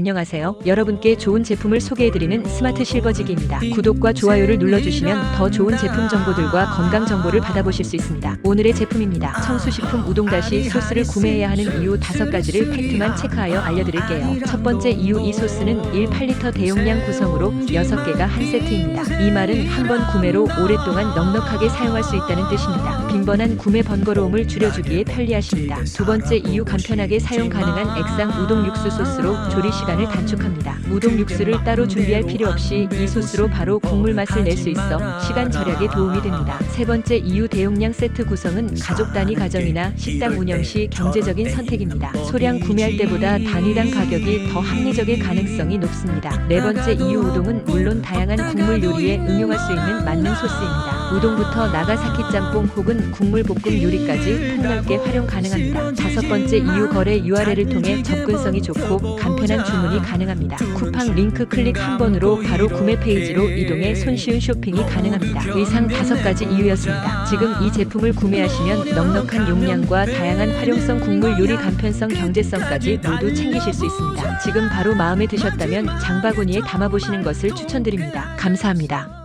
안녕하세요. 여러분께 좋은 제품을 소개해드리는 스마트 실버지기입니다. 구독과 좋아요를 눌러주시면 더 좋은 제품 정보들과 건강 정보를 받아보실 수 있습니다. 오늘의 제품입니다. 청수식품 우동다시 소스를 구매해야 하는 이유 다섯 가지를 팩트만 체크하여 알려드릴게요. 첫 번째 이유 이 소스는 1 8리터 대용량 구성으로 6개가 한 세트입니다. 이 말은 한 번 구매로 오랫동안 넉넉하게 사용할 수 있다는 뜻입니다. 빈번한 구매 번거로움을 줄여주기에 편리하십니다. 두 번째 이유 간편하게 사용 가능한 액상 우동 육수 소스로 조리 시간 을 단축합니다. 우동 육수를 따로 준비할 필요 없이 이 소스로 바로 국물 맛을 낼 수 있어 시간 절약에 도움이 됩니다. 세 번째 이유 대용량 세트 구성은 가족 단위 가정이나 식당 운영 시 경제적인 선택입니다. 소량 구매할 때보다 단위당 가격이 더 합리적일 가능성이 높습니다. 네 번째 이유 우동은 물론 다양한 국물 요리에 응용할 수 있는 만능 소스입니다. 우동부터 나가사키 짬뽕 혹은 국물 볶음 요리까지 폭넓게 활용 가능합니다. 다섯 번째 이유 거래 URL을 통해 접근성이 좋고 간편한 주문 이 가능합니다. 쿠팡 링크 클릭 한 번으로 바로 구매 페이지로 이동해 손쉬운 쇼핑이 가능합니다. 이상 다섯 가지 이유였습니다. 지금 이 제품을 구매하시면 넉넉한 용량과 다양한 활용성 국물 요리 간편성 경제성까지 모두 챙기실 수 있습니다. 지금 바로 마음에 드셨다면 장바구니에 담아보시는 것을 추천드립니다. 감사합니다.